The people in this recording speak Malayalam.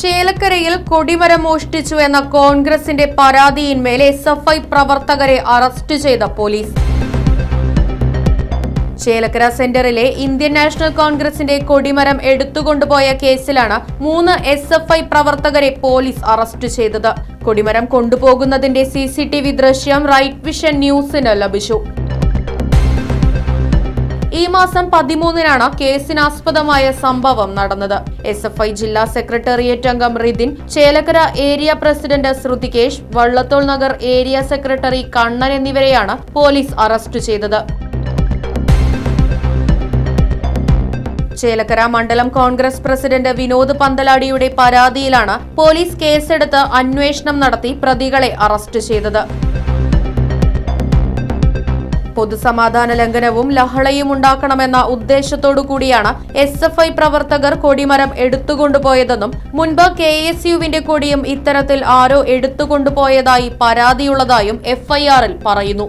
ചേലക്കരയിൽ കൊടിമരം മോഷ്ടിച്ചു എന്ന കോൺഗ്രസിന്റെ പരാതിയിന്മേൽ എസ് എഫ് ഐ പ്രവർത്തകരെ അറസ്റ്റ് ചെയ്ത പോലീസ്. ചേലക്കര സെന്ററിലെ ഇന്ത്യൻ നാഷണൽ കോൺഗ്രസിന്റെ കൊടിമരം എടുത്തുകൊണ്ടുപോയ കേസിലാണ് മൂന്ന് എസ് എഫ് ഐ പ്രവർത്തകരെ പോലീസ് അറസ്റ്റ് ചെയ്തത്. കൊടിമരം കൊണ്ടുപോകുന്നതിന്റെ സി സി ടി വി ദൃശ്യം റൈറ്റ് വിഷൻ ന്യൂസിന് ലഭിച്ചു. ഈ മാസം പതിമൂന്നിനാണ് കേസിനാസ്പദമായ സംഭവം നടന്നത്. എസ് എഫ് ഐ ജില്ലാ സെക്രട്ടേറിയറ്റ് അംഗം Ridhin Chelakkara area president Sruthikesh Vallathol Nagar area secretary Kannan എന്നിവരെയാണ് പോലീസ് അറസ്റ്റ് ചെയ്തത്. ചേലക്കര മണ്ഡലം കോൺഗ്രസ് പ്രസിഡന്റ് വിനോദ് പന്തലാടിയുടെ പരാതിയിലാണ് പോലീസ് കേസെടുത്ത് അന്വേഷണം നടത്തി പ്രതികളെ അറസ്റ്റ് ചെയ്തത്. പൊതുസമാധാന ലംഘനവും ലഹളയും ഉണ്ടാക്കണമെന്ന ഉദ്ദേശത്തോടു കൂടിയാണ് എസ് എഫ് ഐ പ്രവർത്തകർ കൊടിമരം എടുത്തുകൊണ്ടുപോയതെന്നും മുൻപ് കെ എസ് യുവിന്റെ കൊടിയും ഇത്തരത്തിൽ ആരോ എടുത്തുകൊണ്ടുപോയതായി പരാതിയുള്ളതായും എഫ്ഐആറിൽ പറയുന്നു.